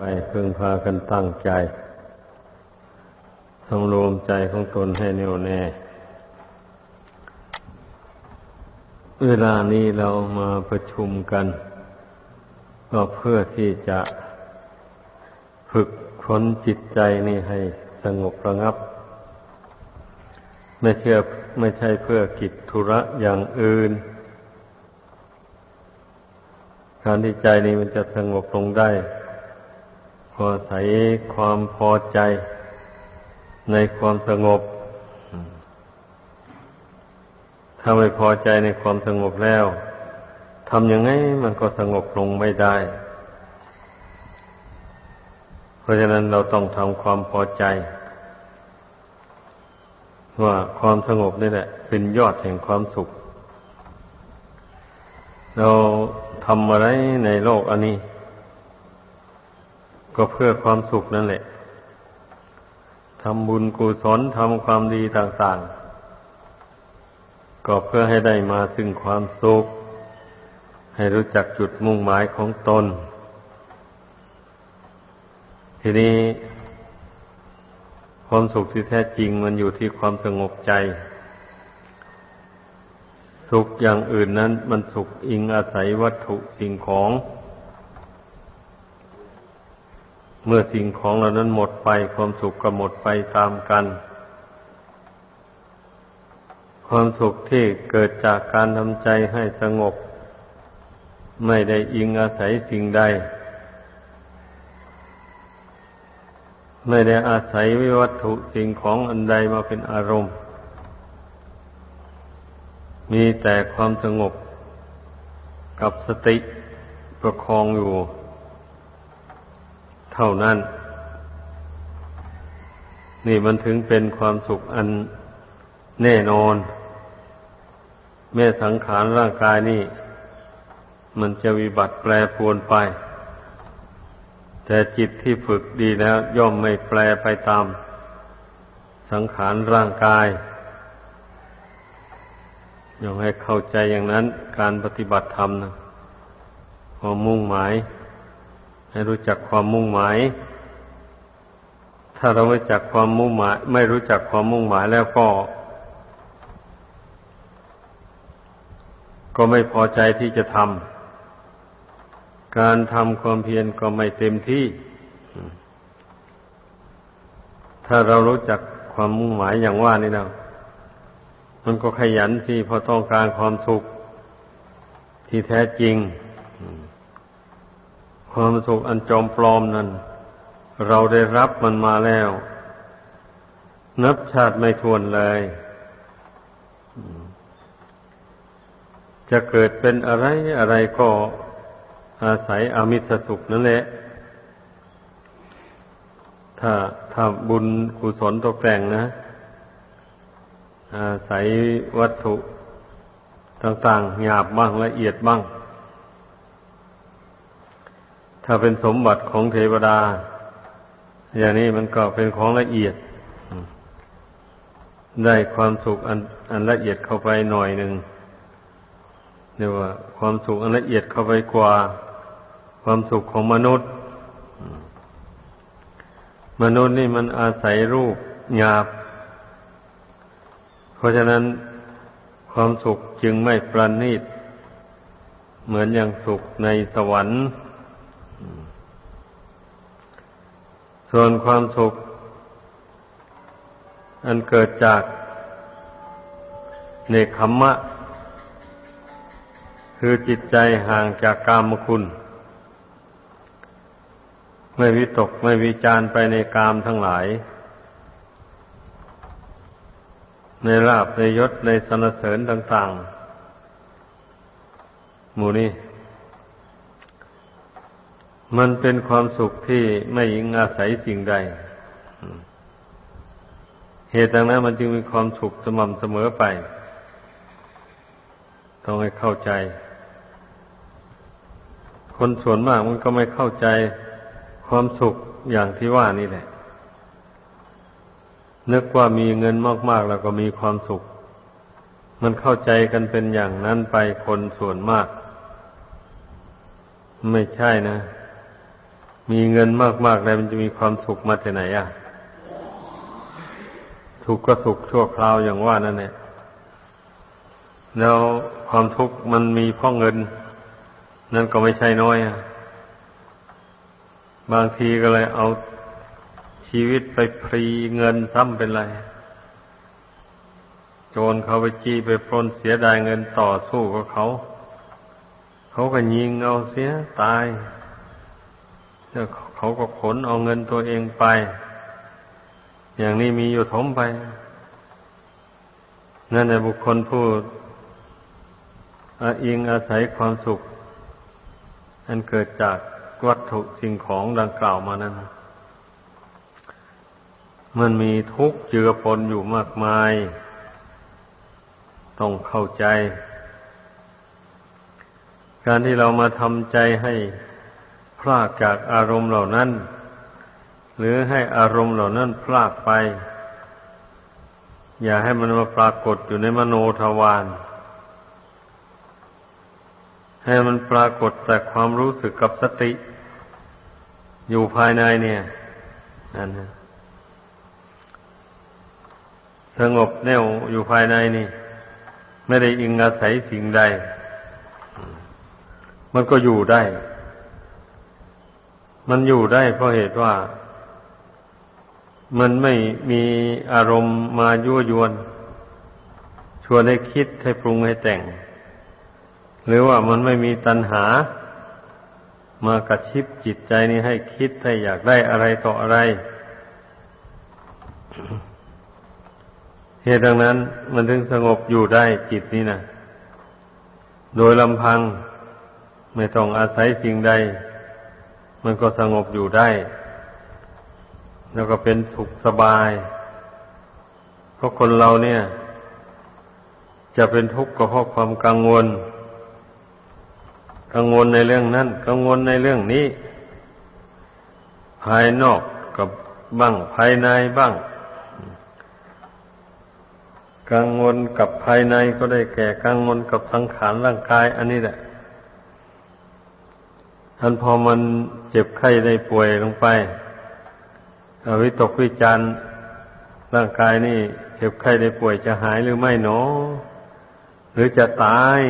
ไปพึงพากันตั้งใจทำรวมใจของตนให้แน่วแน่ เวลานี้เรามาประชุมกัน ก็เพื่อที่จะฝึกค้นจิตใจนี่ให้สงบระงับ ไม่เชื่อไม่ใช่เพื่อกิจธุระอย่างอื่นการที่ใจนี้มันจะสงบลงได้ พอใส่ความพอใจในความสงบ ถ้าไม่พอใจในความสงบแล้วทำยังไงมันก็สงบลงไม่ได้ เพราะฉะนั้นเราต้องทำความพอใจ ว่าความสงบนี่แหละ เป็นยอดแห่งความสุข เราทำอะไรในโลกอันนี้ ก็เพื่อความสุขนั่นแหละทำบุญกุศลทำความดีต่างๆ ก็เพื่อให้ได้มาซึ่งความสุข ให้รู้จักจุดมุ่งหมายของตน ทีนี้ความสุขที่แท้จริงมันอยู่ที่ความสงบใจ สุขอย่างอื่นนั้น มันสุขอิงอาศัยวัตถุสิ่งของ เมื่อสิ่งของเหล่านั้นหมดไปความสุขก็หมดไปตามกัน ความสุขที่เกิดจากการทำใจให้สงบ ไม่ได้อิงอาศัยสิ่งใด ไม่ได้อาศัยวิวัตถุสิ่งของอันใดมาเป็นอารมณ์ มีแต่ความสงบกับสติประคองอยู่ เท่านั้น นี่มันถึงเป็นความสุขอันแน่นอน แม่สังขารร่างกายนี่ มันจะวิบัติแปรปวนไป แต่จิตที่ฝึกดีแล้ว ย่อมไม่แปรไปตาม สังขารร่างกายย่อมให้เข้าใจอย่างนั้น การปฏิบัติธรรมนะพอมุ่งหมาย ให้รู้จักความมุ่งหมาย ถ้าเราไม่จักความมุ่งหมาย ไม่รู้จักความมุ่งหมายแล้วก็ ก็ไม่พอใจที่จะทำการทำความเพียรก็ไม่เต็มที่ ถ้าเรารู้จักความมุ่งหมายอย่างว่านี่นะมันก็ขยันสิเพราะต้องการความสุขที่แท้จริง ความสุขอันจอมปลอมนั้น เราได้รับมันมาแล้ว นับชาติไม่ทวนเลย จะเกิดเป็นอะไรอะไรก็อาศัยอมิสสุขนั่นแหละ ถ้าถ้าบุญกุศลตกแต่งนะ อาศัยวัตถุต่างๆหยาบบ้างละเอียดบ้าง ถ้าเป็นสมบัติของเทวดา อย่างนี้มันก็เป็นของละเอียด ได้ความสุขอันอันละเอียดเข้าไปหน่อยหนึ่งเรียกว่า ความสุขอันละเอียดเข้าไปกว่า ความสุขของมนุษย์ มนุษย์นี่มันอาศัยรูปหยาบ เพราะฉะนั้นความสุขจึงไม่ประณีต เหมือนอย่างสุขในสวรรค์ ส่วนความสุข อันเกิดจากเนคขมมะ คือจิตใจห่างจากกามคุณ ไม่วิตกไม่วิจารไปในกามทั้งหลาย ในลาบในยศในสนเสริญต่าง ๆ หมู่นี้ มันเป็นความสุขที่ไม่ยิงอาศัยสิ่งใด เหตุดังนั้นมันจึงมีความสุขสม่ำเสมอไป ต้องให้เข้าใจ คนส่วนมากมันก็ไม่เข้าใจความสุขอย่างที่ว่านี่แหละ นึกว่ามีเงินมาก ๆ แล้วก็มีความสุข มันเข้าใจกันเป็นอย่างนั้นไปคนส่วนมาก ไม่ใช่นะ มีเงินมากๆแล้วมันจะมีความสุขมาที่ไหนอะสุขก็สุขชั่วคราวอย่างว่านั่นแหละแล้วความทุกข์มันมีเพราะเงิน นั่นก็ไม่ใช่น้อยอะบางทีก็เลยเอาชีวิตไปพรีเงินซ้ำเป็นไร โจรเขาไปจี้ไปปล้นเสียดายเงินต่อสู้กับเขา เขาก็ยิงเอาเสียตาย เขาก็ขนเอาเงินตัวเองไป อย่างนี้มีอยู่ถมไป นั่นแหละบุคคลผู้อิงอาศัยความสุข อันเกิดจากวัตถุสิ่งของดังกล่าวมานั้นมันมีทุกข์เจือปนอยู่มากมาย ต้องเข้าใจ การที่เรามาทำใจให้ พลากจากอารมณ์เหล่านั้น หรือให้อารมณ์เหล่านั้นพลากไป อย่าให้มันมาปรากฏอยู่ในมโนทวารให้มันปรากฏแต่ความรู้สึกกับสติ อยู่ภายในเนี่ยนั่นนะสงบแน่วอยู่ภายในนี่ ไม่ได้อิงอาศัยสิ่งใด มันก็อยู่ได้ มันอยู่ได้เพราะเหตุว่า มันไม่มีอารมณ์มายั่วยวน ชวนให้คิดให้ปรุงให้แต่ง หรือว่ามันไม่มีตัณหา มากระชิบจิตใจนี้ให้คิดให้อยากได้อะไรต่ออะไร เหตุดังนั้น มันถึงสงบอยู่ได้จิตนี้นะโดยลำพังไม่ต้องอาศัยสิ่งใด มันก็สงบอยู่ได้ แล้วก็เป็นสุขสบาย เพราะคนเราเนี่ย จะเป็นทุกข์ก็เพราะความกังวล กังวลในเรื่องนั้น กังวลในเรื่องนี้ ภายนอกกับบ้างภายในบ้าง กังวลกับภายในก็ได้แก่กังวลกับสังขารร่างกาย อันนี้แหละ ท่านพอมันเจ็บไข้ได้ป่วยลงไปวิตกวิจารร่างกายนี่เจ็บไข้ได้ป่วยจะหายหรือไม่หนอ หรือจะตาย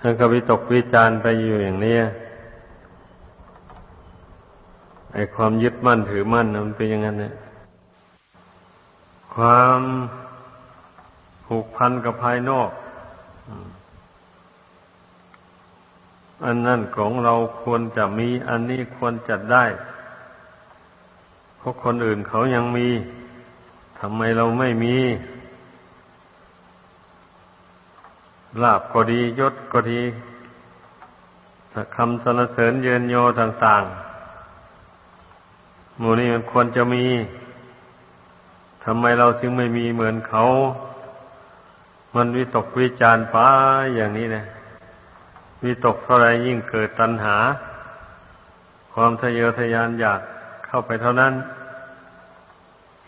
ท่านก็วิตกวิจารไปอยู่อย่างนี้ไอความยึดมั่นถือมั่นมันเป็นอย่างนั้นเนี่ยความผูกพันกับภายนอก อันนั้นของเราควรจะมี อันนี้ควรจะได้ เพราะคนอื่นเขายังมีทำไมเราไม่มีลาบก็ดียศก็ดีคำสรรเสริญเยินโยต่างๆหมู่นี้มันควรจะมีทำไมเราจึงไม่มีเหมือนเขา มันวิตกวิจารป้าอย่างนี้นะ วิตกเท่าไรยิ่งเกิดตัณหา ความทะเยอทะยานอยากเข้าไปเท่านั้น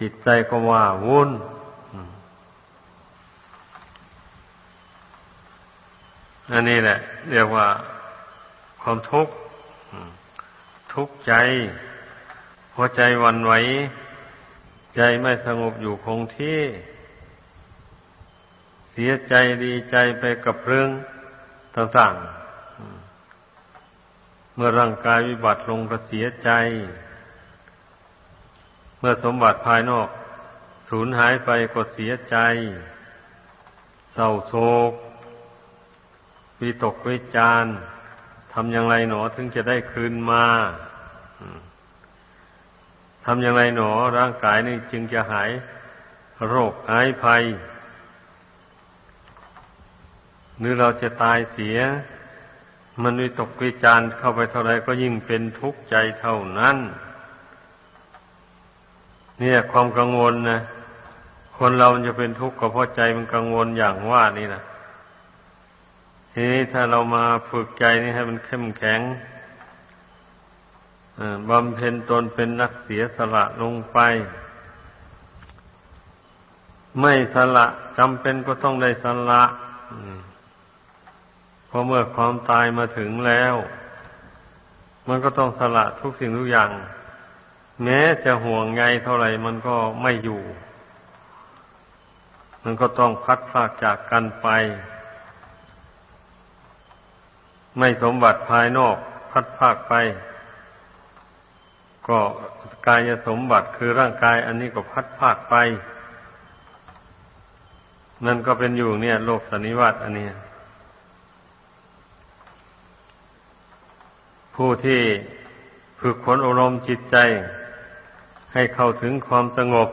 จิตใจก็ว่าวุ่นอันนี้แหละ เรียกว่าความทุกข์ทุกข์ใจหัวใจวันไหว ใจไม่สงบอยู่คงที่ เสียใจดีใจไปกับเรื่องต่างๆ เมื่อร่างกายวิบัติลงก็เสียใจ เมื่อสมบัติภายนอกสูญหายไปก็เสียใจ เศร้าโศกวิตกวิจารทำอย่างไรหนอถึงจะได้คืนมาทำอย่างไรหนอร่างกายนี่จึงจะหายโรคหายภัยหรือเราจะตายเสีย มันวิตกวิจารเข้าไปเท่าไรก็ยิ่งเป็นทุกข์ใจเท่านั้น เนี่ยความกังวลนะคนเราจะเป็นทุกข์ก็เพราะใจมันกังวลอย่างว่านี่นะทีนี้ถ้าเรามาฝึกใจนี้ให้มันเข้มแข็งบำเพ็ญตนเป็นนักเสียสละลงไป ไม่สละจำเป็นก็ต้องได้สละ เพราะเมื่อความตายมาถึงแล้ว มันก็ต้องสละทุกสิ่งทุกอย่าง แม้จะห่วงใยเท่าไหร่มันก็ไม่อยู่ มันก็ต้องพัดพากจากกันไป ไม่สมบัติภายนอก พัดพากไป ก็กายสมบัติคือร่างกายอันนี้ก็พัดพากไป นั่นก็เป็นอยู่เนี่ย โลกสันนิวัตอันนี้ ผู้ที่ฝึกฝนอารมณ์จิตใจ ให้เข้าถึงความสงบ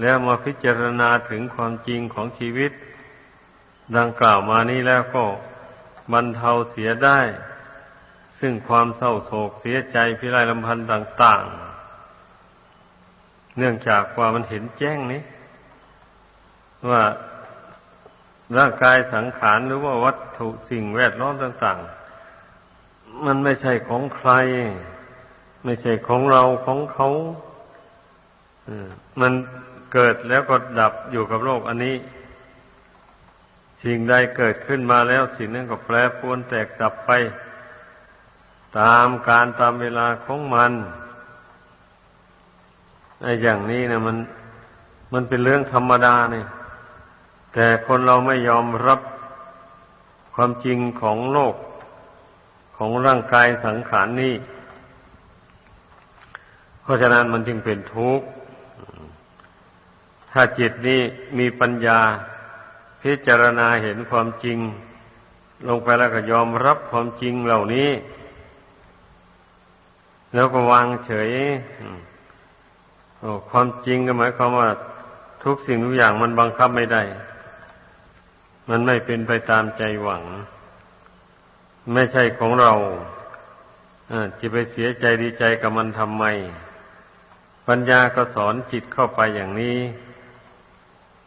แล้วมาพิจารณาถึงความจริงของชีวิต ดังกล่าวมานี้แล้วก็บรรเทาเสียได้ ซึ่งความเศร้าโศกเสียใจพิไรลำพันธ์ต่าง ๆ เนื่องจากว่ามันเห็นแจ้งนี้ ว่าร่างกายสังขารหรือว่าวัตถุสิ่งแวดล้อมต่าง ๆ มันไม่ใช่ของใคร ไม่ใช่ของเราของเขามันเกิดแล้วก็ดับอยู่กับโลกอันนี้สิ่งใดเกิดขึ้นมาแล้วสิ่งนั้นก็แปรปรวนแตกดับไป ตามการตามเวลาของมันไอ้อย่างนี้นะมัน มันเป็นเรื่องธรรมดาเนี่ยแต่คนเราไม่ยอมรับความจริงของโลก ของร่างกายสังขารนนี้เพราะฉะนั้นมันจึงเป็นทุกข์ ถ้าจิตนี้มีปัญญาพิจารณาเห็นความจริง ลงไปแล้วก็ยอมรับความจริงเหล่านี้ แล้วก็วางเฉยความจริงก็หมายความว่า ทุกสิ่งทุกอย่างมันบังคับไม่ได้ มันไม่เป็นไปตามใจหวัง ไม่ใช่ของเราจะไปเสียใจดีใจกับมันทำไม ปัญญาก็สอนจิตเข้าไปอย่างนี้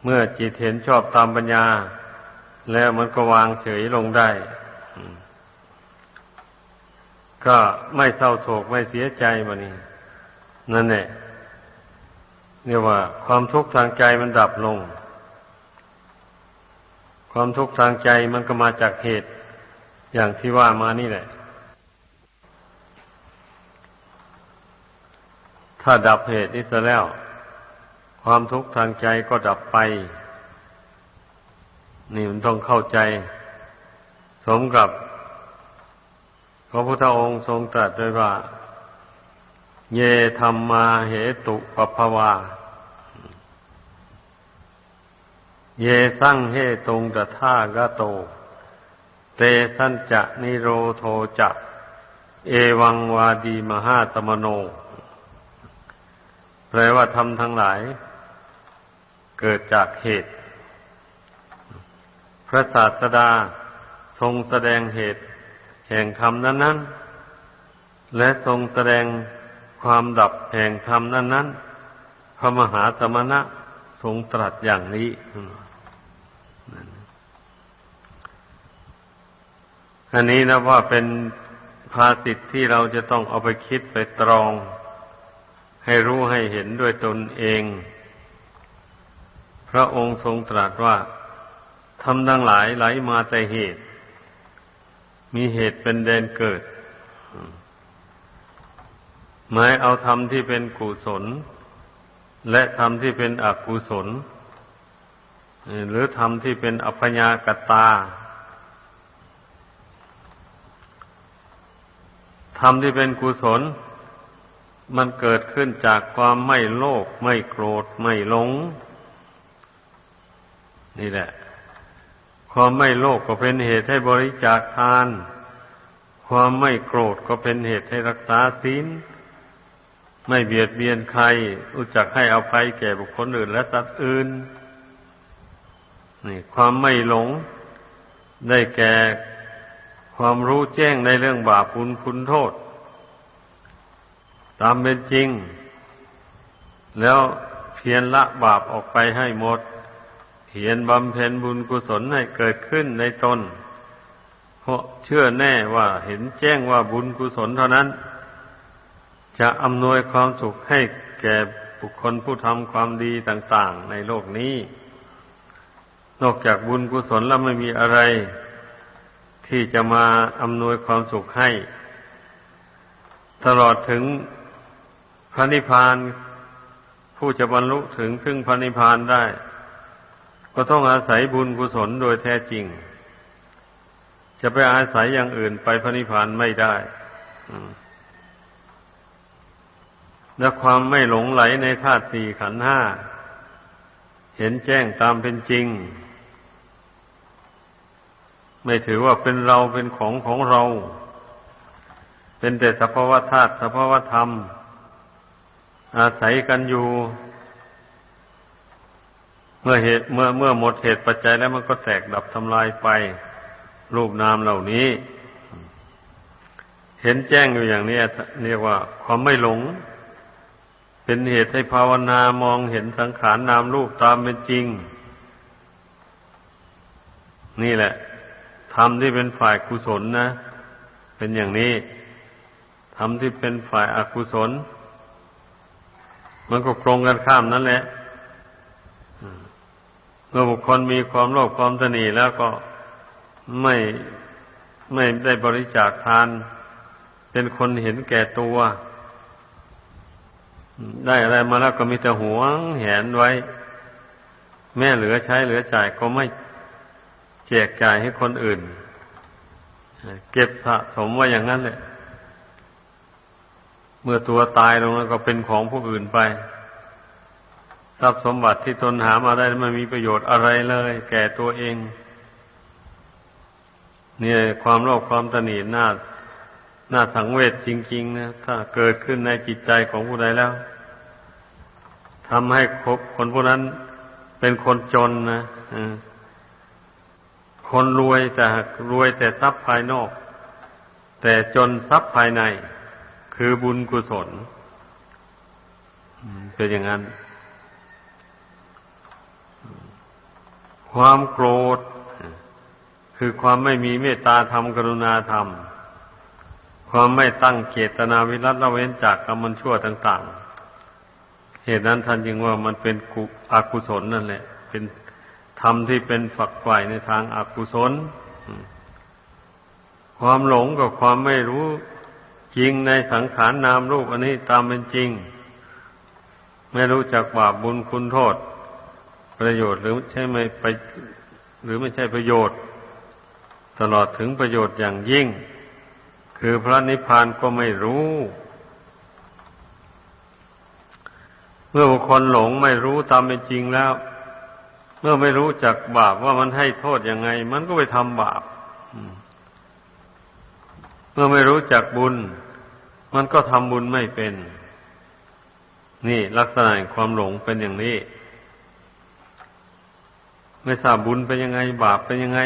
เมื่อจิตเห็นชอบตามปัญญา แล้วมันก็วางเฉยลงได้ ก็ไม่เศร้าโศกไม่เสียใจมานี่นั่นแหละเนี่ยว่า ความทุกข์ทางใจมันดับลง ความทุกข์ทางใจมันก็มาจากเหตุ อย่างที่ว่ามานี่แหละ ถ้าดับเหตุนี้ซะแล้ว ความทุกข์ทางใจก็ดับไป นี่มันต้องเข้าใจ สมกับ พระพุทธองค์ทรงตรัสด้วยว่า เยธรรมมาเหตุปภวาเยสั่งเหตุงตถากโต เตสันจะนิโรโทจะเอวังวาดีมหาสมโน แปลว่าทำทั้งหลาย เกิดจากเหตุ พระศาสดาทรงแสดงเหตุ แห่งธรรมนั้น ๆ และทรงแสดงความดับแห่งธรรมนั้น ๆ พระมหาสมณะทรงตรัสอย่างนี้ อันนี้นะว่าเป็นภาสิทธิ์ที่เราจะต้องเอาไปคิดไปตรอง ให้รู้ให้เห็นด้วยตนเอง พระองค์ทรงตรัสว่าทำดังหลายไหลมาแต่เหตุ มีเหตุเป็นแดนเกิดหมายเอาธรรมที่เป็นกุศล และธรรมที่เป็นอกุศล หรือธรรมที่เป็นอัพยากตา ธรรมที่เป็นกุศล มันเกิดขึ้นจากความไม่โลภไม่โกรธไม่หลง นี่แหละ ความไม่โลภกก็เป็นเหตุให้บริจาคทาน ความไม่โกรธก็เป็นเหตุให้รักษาศีลไม่เบียดเบียนใคร รู้จักให้อภัยแก่บุคคลอื่นและสัตว์อื่น นี่ ความไม่หลง ได้แก่ ความรู้แจ้งในเรื่องบาปคุณคุณโทษ ตามเป็นจริง แล้วเพียรละบาปออกไปให้หมด เพียรบำเพ็ญบุญกุศลให้เกิดขึ้นในตน เพราะเชื่อแน่ว่าเห็นแจ้งว่าบุญกุศลเท่านั้น จะอำนวยความสุขให้แก่บุคคลผู้ทำความดีต่าง ๆ ในโลกนี้ นอกจากบุญกุศลแล้วไม่มีอะไร ที่จะมาอำนวยความสุขให้ ตลอดถึงพระนิพพาน ผู้จะบรรลุถึงถึงพระนิพพานได้ ก็ต้องอาศัยบุญกุศลโดยแท้จริง จะไปอาศัยอย่างอื่นไปพระนิพพานไม่ได้และความไม่หลงไหลในธาตุสี่ขันธ์ห้า เห็นแจ้งตามเป็นจริง ไม่ถือว่าเป็นเราเป็นของของเรา เป็นแต่สภาวธาตุสภาวธรรม อาศัยกันอยู่ เมื่อเหตุเมื่อเมื่อหมดเหตุปัจจัยแล้วมันก็แตกดับทำลายไป รูปนามเหล่านี้ เห็นแจ้งอยู่อย่างนี้เรียกว่าความไม่หลง เป็นเหตุให้ภาวนามองเห็นสังขารนามรูปตามเป็นจริงนี่แหละ รมที่เป็นฝ่ายกุศลนะ เป็นอย่างนี้ธรรมที่เป็นฝ่ายอกุศล มันก็ตรงกันข้ามนั่นแหละเมื่อบุคคลมีความโลภความตนีแล้วก็ไม่ไม่ได้บริจาคทาน เป็นคนเห็นแก่ตัว ได้อะไรมาแล้วก็มีแต่หวงแหนไว้ แม่เหลือใช้เหลือจ่ายก็ไม่ แจกจ่ายให้คนอื่น เก็บสะสมไว้อย่างนั้นเลยเมื่อตัวตายลงแล้วก็เป็นของผู้อื่นไป ทรัพย์สมบัติที่ตนหามาได้ไม่มีประโยชน์อะไรเลย แก่ตัวเอง เนี่ยความโลภความตนีหน้าน่าสังเวชจริงๆนะถ้าเกิดขึ้นในจิตใจของผู้ใดแล้วทำให้คนผู้นั้นเป็นคนจนนะ คนรวยแต่รวยแต่ทรัพย์ภายนอก แต่จนทรัพย์ภายใน คือบุญกุศลเป็นอย่างนั้น ความโกรธ คือความไม่มีเมตตาธรรมกรุณาธรรม ความไม่ตั้งเจตนาวิรัตละเว้นจากกรรมชั่วต่าง ๆ เหตุนั้นท่านจึงว่ามันเป็นกุอกุศลนั่นแหละ เป็น ธรรมที่เป็นฝักใฝ่ในทางอากุศล ความหลงกับความไม่รู้จริงในสังขารนนามรูปอันนี้ตามเป็นจริง ไม่รู้จักบาปบุญคุณโทษ ประโยชน์หรือใช่ไม่ไป หรือไม่ใช่ประโยชน์ ตลอดถึงประโยชน์อย่างยิ่ง คือพระนิพพานก็ไม่รู้ เมื่อบุคคลหลงไม่รู้ตามเป็นจริงแล้ว เมื่อไม่รู้จักบาปว่ามันให้โทษยังไง มันก็ไปทำบาปเมื่อไม่รู้จักบุญ มันก็ทำบุญไม่เป็น นี่ลักษณะความหลงเป็นอย่างนี้ ไม่ทราบบุญเป็นยังไง บาปเป็นยังไง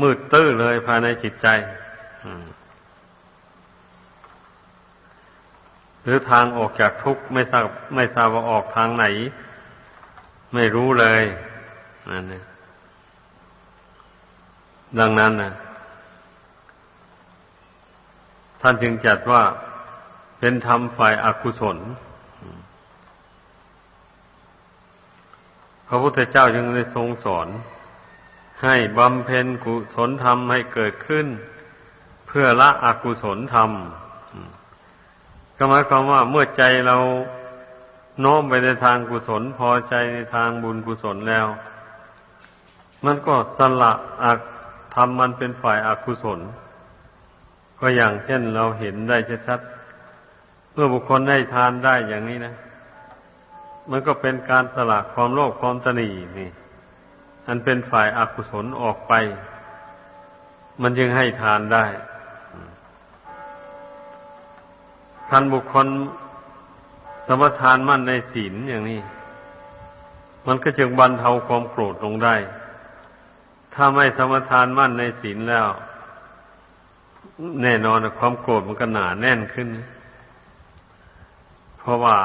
มืดตื้อเลยภายในจิตใจหรือทางออกจากทุกข์ไม่ทราบไม่ทราบว่าออกทางไหน ไม่รู้เลยนั่นนะดังนั้นนะท่านจึงจัดว่าเป็นธรรมฝ่ายอากุศล พระพุทธเจ้าจึงได้ทรงสอน ให้บำเพ็ญกุศลธรรมให้เกิดขึ้น เพื่อละอกุศลธรรมก็หมายความว่าเมื่อใจเรา โน้มไปในทางกุศลพอใจในทางบุญกุศลแล้ว มันก็สละอักทำมันเป็นฝ่ายอากุศล ก็อย่างเช่นเราเห็นได้ชัดๆเมื่อบุคคลได้ทานได้อย่างนี้นะ มันก็เป็นการสละความโลภความตนีนี่อันเป็นฝ่ายอากุศลออกไป มันจึงให้ทานได้ท่านบุคคล สมทานมั่นในศีลอย่างนี้ มันก็จึงบรรเทาความโกรธลงได้ ถ้าไม่สมทานมั่นในศีลแล้ว แน่นอนความโกรธมันก็หนาแน่นขึ้น เพราะว่า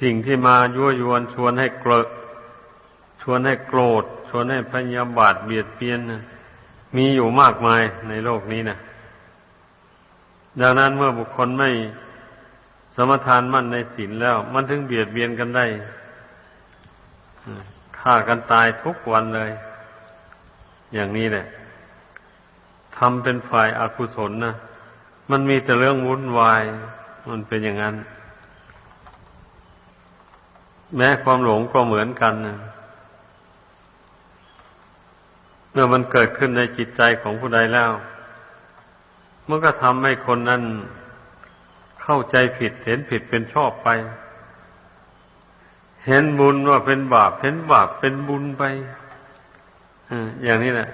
สิ่งที่มายั่วยวนชวนให้เกลชวนให้โกรธ ชวนให้พยาบาทเบียดเบียนนะมีอยู่มากมายในโลกนี้นะดังนั้นเมื่อบุคคลไม่ สมทานมั่นในศีลแล้ว มันถึงเบียดเบียนกันได้ฆ่ากันตายทุกวันเลย อย่างนี้แหละทำเป็นฝ่ายอากุศลนะมันมีแต่เรื่องวุ่นวาย มันเป็นอย่างนั้น แม้ความหลงก็เหมือนกันนะเมื่อมันเกิดขึ้นในจิตใจของผู้ใดแล้ว มันก็ทำให้คนนั้น เข้าใจผิดเห็นผิดเป็นชอบไป เห็นบุญว่าเป็นบาป เห็นบาปเป็นบุญไปอย่างนี้แหละ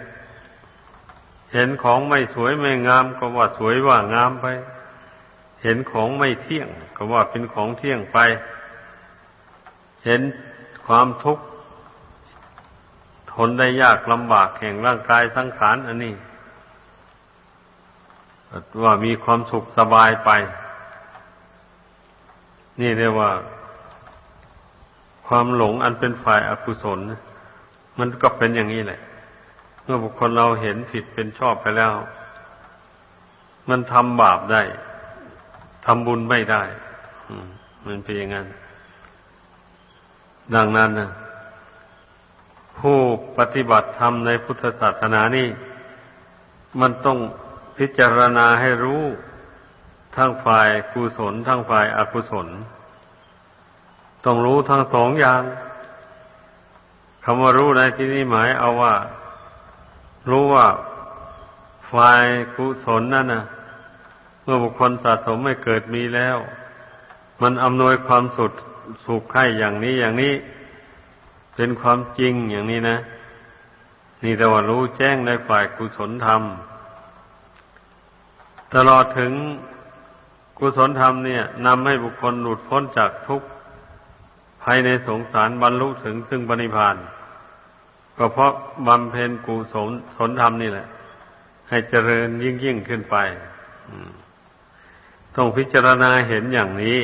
เห็นของไม่สวยไม่งามก็ว่าสวยว่างามไป เห็นของไม่เที่ยง ก็ว่าเป็นของเที่ยงไป เห็นความทุกข์ทนได้ยากลำบากแห่งร่างกายสังขารอันนี้ว่ามีความสุขสบายไป นี่เรียกว่า ความหลงอันเป็นฝ่ายอากุศล มันก็เป็นอย่างนี้แหละ เมื่อบุคคลเราเห็นผิดเป็นชอบไปแล้ว มันทำบาปได้ทำบุญไม่ได้มันเป็นอย่างนั้น ดังนั้นนะผู้ปฏิบัติธรรมในพุทธศาสนานี่ มันต้องพิจารณาให้รู้ ทั้งฝ่ายกุศล ทั้งฝ่ายอกุศล ต้องรู้ทั้งสองอย่างคำว่ารู้ในที่นี้หมายเอาว่า รู้ว่าฝ่ายกุศลนั่นนะเมื่อบุคคลสะสมไม่เกิดมีแล้ว มันอำนวยความสุขสุขให้อย่างนี้อย่างนี้ เป็นความจริงอย่างนี้นะ นี่แต่ว่ารู้แจ้งในฝ่ายกุศลธรรม ตลอดถึง กุศลธรรมเนี่ยนำให้บุคคลหลุดพ้นจากทุกข์ภายในสงสารบรรลุถึงซึ่งปณิพานก็เพราะบำเพ็ญกุศลสนธรรมนี่แหละ ให้เจริญยิ่งยิ่งขึ้นไปต้องพิจารณาเห็นอย่างนี้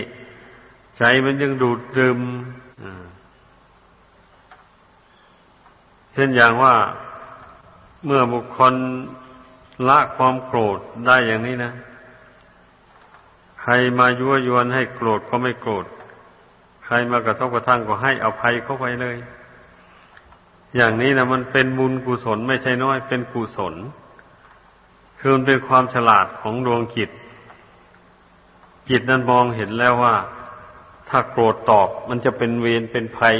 ใจมันยังดูดดื่มเช่นอย่างว่าเมื่อบุคคลละความโกรธได้อย่างนี้นะ รมายั่วยวนให้โกรธก็ไม่โกรธ ใครมากระทบกระทั่งก็ให้อภัยเข้าไปเลย อย่างนี้นะมันเป็นบุญกุศลไม่ใช่น้อย เป็นกุศล คือมันเป็นความฉลาดของดวงจิต จิตนั้นมองเห็นแล้วว่า ถ้าโกรธตอบมันจะเป็นเวรเป็นภัย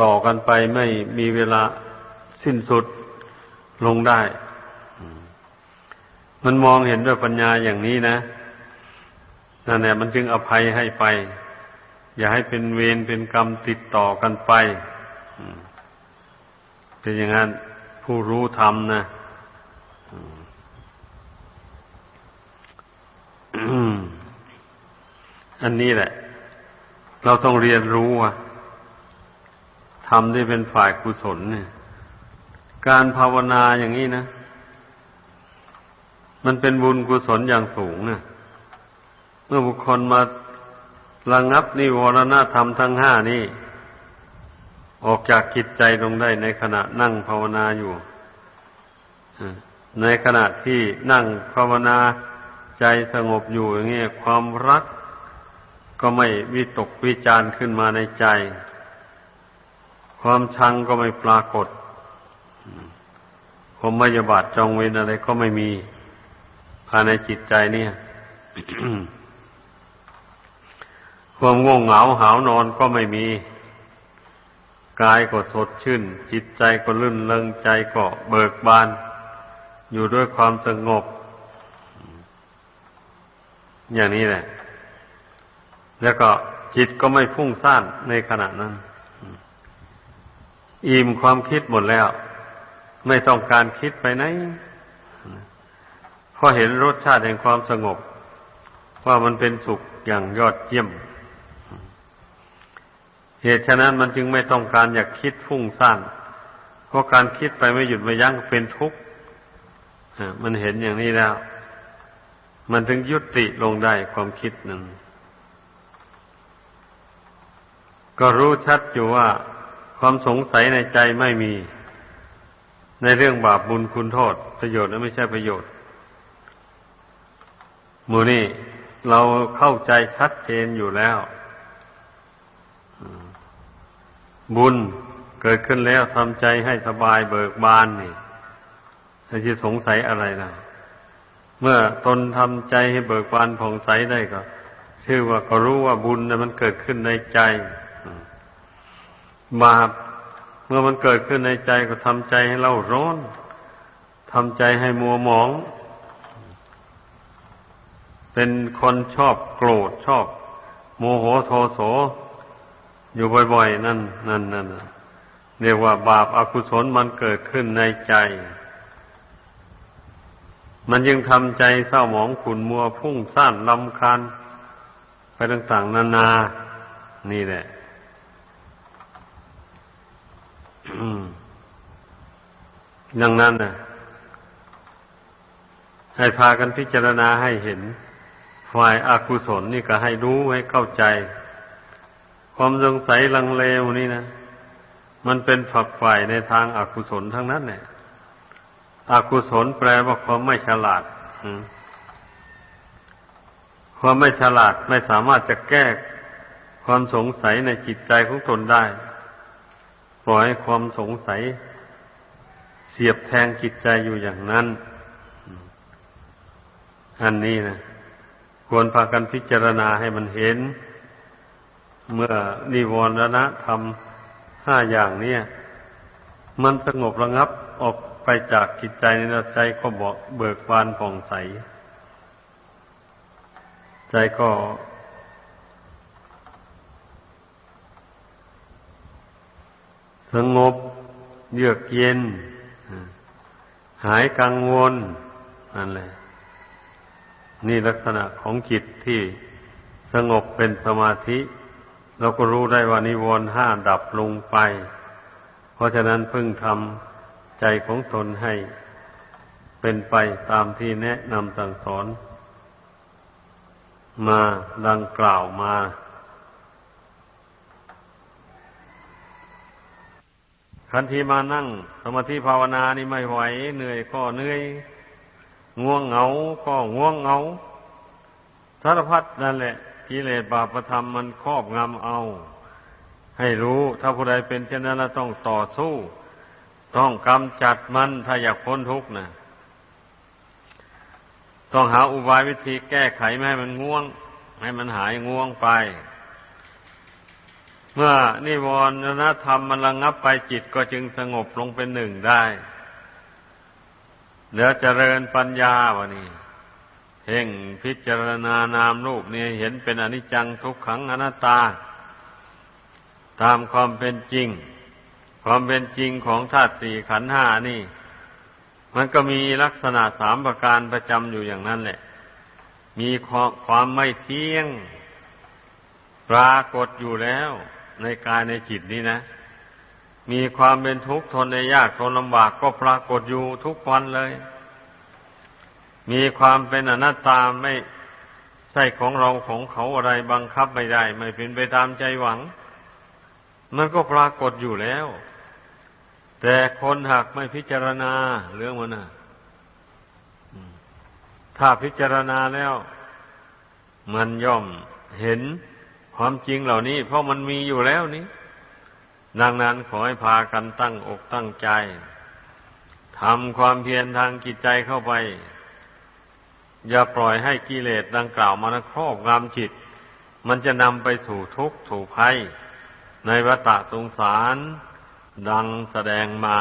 ต่อกันไปไม่มีเวลาสิ้นสุดลงได้ มันมองเห็นด้วยปัญญาอย่างนี้นะ นั่นแหละมันจึงอภัยให้ไป อย่าให้เป็นเวรเป็นกรรมติดต่อกันไปเป็นอย่างนั้นผู้รู้ธรรมนะอันนี้แหละ เราต้องเรียนรู้อะทำได้เป็นฝ่ายกุศลเนี่ย การภาวนาอย่างนี้นะ มันเป็นบุญกุศลอย่างสูงนะ เมื่อบุคคลมาระงงับนิวรณธรรมทั้งห้านี้ ออกจากจิตใจลงได้ในขณะนั่งภาวนาอยู่ ในขณะที่นั่งภาวนาใจสงบอยู่อย่างนี้ความรักก็ไม่วิตกวิจารขึ้นมาในใจ ความชังก็ไม่ปรากฏ ความไม่ยบาดจองเวรอะไรก็ไม่มีภายในจิตใจเนี่ย ความง่วงเหงาหาวนอนก็ไม่มี กายก็สดชื่น จิตใจก็ลื่นเลงใจก็เบิกบาน อยู่ด้วยความสงบ อย่างนี้แหละ แล้วก็จิตก็ไม่พุ่งซ่านในขณะนั้น อิ่มความคิดหมดแล้ว ไม่ต้องการคิดไปไหนพราะเห็นรสชาติแห่งความสงบ ว่ามันเป็นสุขอย่างยอดเยี่ยม เหตุฉะนั้นมันจึงไม่ต้องการอยากคิดฟุ้งซ่านเพราะการคิดไปไม่หยุดไม่ยั้งเป็นทุกข์มันเห็นอย่างนี้แล้ว มันถึงยุติลงได้ความคิดนั้นก็รู้ชัดอยู่ว่าความสงสัยในใจไม่มี ในเรื่องบาปบุญคุณโทษ ประโยชน์และไม่ใช่ประโยชน์มูนี่เราเข้าใจชัดเจนอยู่แล้ว บุญเกิดขึ้นแล้วทำใจให้สบายเบิกบานนี่จะสงสัยอะไรนะเมื่อตนทำใจให้เบิกบานผ่องใสได้ก็ ชื่อว่าก็รู้ว่าบุญนะมันเกิดขึ้นในใจบาปเมื่อมันเกิดขึ้นในใจก็ทำใจให้เล่าร้อนทำใจให้มัวหมอง เป็นคนชอบโกรธชอบ โมโหโทโส อยู่บ่อยๆ นั่นนั่นนั่นเรียกว่าบาปอากุศลมันเกิดขึ้นในใจ มันยังทำใจเศร้าหมองขุนมัวพุ่งซ่านลำคาญไปต่างๆ นานา นี่แหละดังนั้นนะให้พากันพิจารณาให้เห็น ฝ่ายอากุศลนี่ก็ให้รู้ให้เข้าใจ ความสงสัยลังเลวนี่นะมันเป็นฝักฝ่ายในทางอากุศลทั้งนั้นเนี่ยอกุศลแปลว่าความไม่ฉลาดความไม่ฉลาดไม่สามารถจะแก้ความสงสัยในจิตใจของตนได้ ปล่อยให้ความสงสัย เสียบแทงจิตใจอยู่อย่างนั้น อันนี้นะควรพากันพิจารณาให้มันเห็น เมื่อนิวรณะธรรมห้าอย่างนี้มันสงบระงับออกไปจากจิตใจในใจก็บอกเบิกบานผ่องใส ใจก็ สงบเยือกเย็น หายกังวลนั่นแหละนี่ลักษณะของจิตที่สงบเป็นสมาธิ เราก็รู้ได้ว่านิวรณ์ห้าดับลงไป เพราะฉะนั้นพึ่งทำใจของตนให้เป็นไปตามที่แนะนำสั่งสอน มาดังกล่าวมา คันทีมานั่ง สมาธิภาวนานี่ไม่ไหว เหนื่อยก็เหนื่อย ง่วงเหงา ก็ง่วงเหงาสารพัดนั่นแหละ กิเลสบาปธรรมมันครอบงำเอา ให้รู้ถ้าผู้ใดเป็นเช่นนั้นแล้วต้องต่อสู้ ต้องกำจัดมันถ้าอยากพ้นทุกข์นะต้องหาอุบายวิธีแก้ไขไม่ให้มันง่วง ให้มันหายง่วงไป เมื่อนิวรณธรรมมันระงงับไปจิตก็จึงสงบลงเป็นหนึ่งได้ แล้วเจริญปัญญาวะนี่ พ่งพิจารณานามรูปเนี่ยเห็นเป็นอนิจจังทุกขังอนัตตา ตามความเป็นจริง ความเป็นจริงของธาตุสี่ขันห้านี่ มันก็มีลักษณะสามประการประจำอยู่อย่างนั้นแหละ มีความไม่เที่ยง ปรากฏอยู่แล้ว ในกายในจิตนี้นะ มีความเป็นทุกข์ทนในยากทนลำบากก็ปรากฏอยู่ทุกวันเลย มีความเป็นอนัตตาไม่ใช่ของเราของเขาอะไรบังคับไม่ได้ ไม่เป็นไปตามใจหวัง มันก็ปรากฏอยู่แล้ว แต่คนหากไม่พิจารณาเรื่องมันนะถ้าพิจารณาแล้ว มันย่อมเห็นความจริงเหล่านี้ เพราะมันมีอยู่แล้วนี้ดังนั้นขอให้พากันตั้งอกตั้งใจทำความเพียรทางจิตใจเข้าไป อย่าปล่อยให้กิเลสดังกล่าวมันครอบงำจิต มันจะนำไปสู่ทุกข์ถูกภัยในวัฏสงสาร ดังแสดงมา